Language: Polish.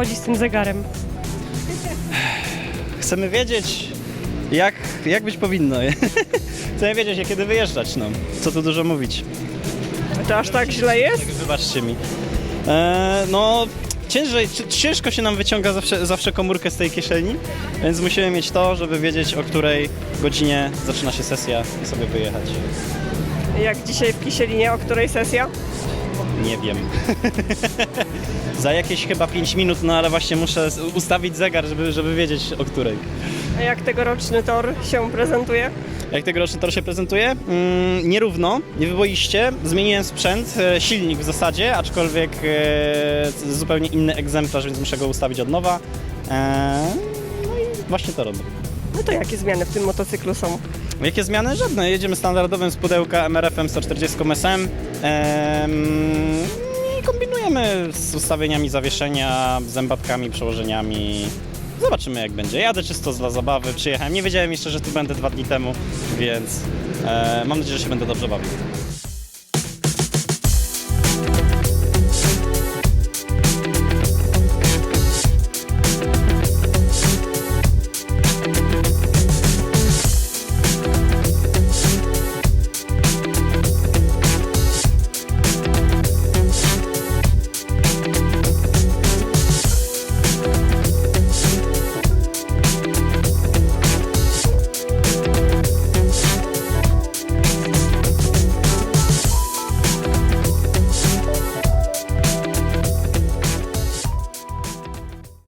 chodzi z tym zegarem? Chcemy wiedzieć, jak, jak być powinno. Chcemy wiedzieć, jak kiedy wyjeżdżać, no. Co tu dużo mówić. To aż tak źle jest? Wybaczcie mi. E, no, ciężej, ci- ciężko się nam wyciąga zawsze, zawsze komórkę z tej kieszeni, więc musimy mieć to, żeby wiedzieć, o której godzinie zaczyna się sesja i sobie wyjechać. Jak dzisiaj w Kisielinie, o której sesja? Nie wiem. Za jakieś chyba 5 minut, no ale właśnie muszę ustawić zegar, żeby, żeby wiedzieć, o której. A jak tegoroczny tor się prezentuje? Jak tegoroczny tor się prezentuje? Mm, nierówno, niewyboiście. Zmieniłem sprzęt, e, silnik w zasadzie, aczkolwiek e, zupełnie inny egzemplarz, więc muszę go ustawić od nowa. E, no i właśnie to robię. No to jakie zmiany w tym motocyklu są? Jakie zmiany? Żadne. Jedziemy standardowym z pudełka MRF-em 140 SM em, i kombinujemy z ustawieniami zawieszenia, zębatkami, przełożeniami. Zobaczymy jak będzie. Jadę czysto dla zabawy, przyjechałem. Nie wiedziałem jeszcze, że tu będę dwa dni temu, więc e, mam nadzieję, że się będę dobrze bawił.